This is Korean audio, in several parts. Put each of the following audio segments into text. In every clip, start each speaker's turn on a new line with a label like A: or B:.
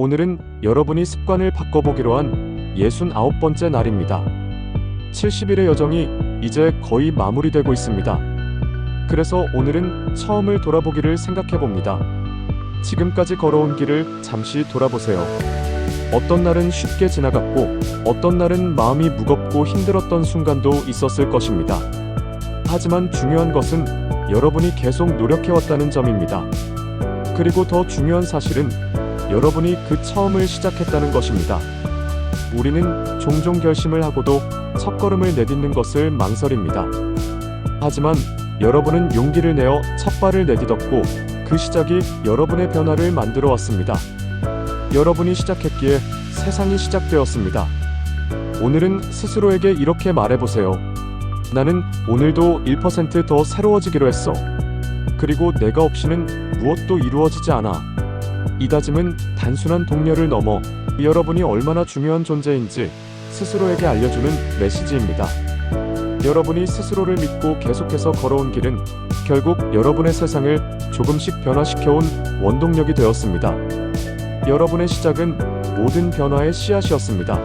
A: 오늘은 여러분이 습관을 바꿔보기로 한 69번째 날입니다. 70일의 여정이 이제 거의 마무리되고 있습니다. 그래서 오늘은 처음을 돌아보기를 생각해 봅니다. 지금까지 걸어온 길을 잠시 돌아보세요. 어떤 날은 쉽게 지나갔고, 어떤 날은 마음이 무겁고 힘들었던 순간도 있었을 것입니다. 하지만 중요한 것은 여러분이 계속 노력해왔다는 점입니다. 그리고 더 중요한 사실은 여러분이 그 처음을 시작했다는 것입니다. 우리는 종종 결심을 하고도 첫걸음을 내딛는 것을 망설입니다. 하지만 여러분은 용기를 내어 첫 발을 내딛었고 그 시작이 여러분의 변화를 만들어 왔습니다. 여러분이 시작했기에 세상이 시작되었습니다. 오늘은 스스로에게 이렇게 말해보세요. 나는 오늘도 1%더 새로워지기로 했어. 그리고 내가 없이는 무엇도 이루어지지 않아. 이 다짐은 단순한 동료를 넘어 여러분이 얼마나 중요한 존재인지 스스로에게 알려주는 메시지입니다. 여러분이 스스로를 믿고 계속해서 걸어온 길은 결국 여러분의 세상을 조금씩 변화시켜온 원동력이 되었습니다. 여러분의 시작은 모든 변화의 씨앗이었습니다.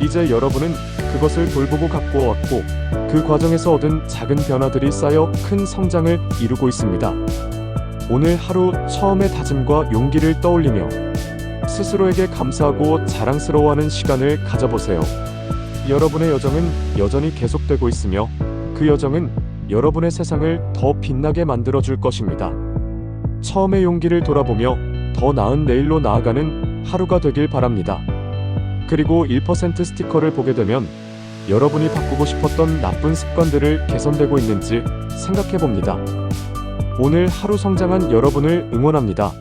A: 이제 여러분은 그것을 돌보고 갖고 왔고 그 과정에서 얻은 작은 변화들이 쌓여 큰 성장을 이루고 있습니다. 오늘 하루 처음의 다짐과 용기를 떠올리며 스스로에게 감사하고 자랑스러워하는 시간을 가져보세요. 여러분의 여정은 여전히 계속되고 있으며 그 여정은 여러분의 세상을 더 빛나게 만들어 줄 것입니다. 처음의 용기를 돌아보며 더 나은 내일로 나아가는 하루가 되길 바랍니다. 그리고 1% 스티커를 보게 되면 여러분이 바꾸고 싶었던 나쁜 습관들을 개선되고 있는지 생각해 봅니다. 오늘 하루 성장한 여러분을 응원합니다.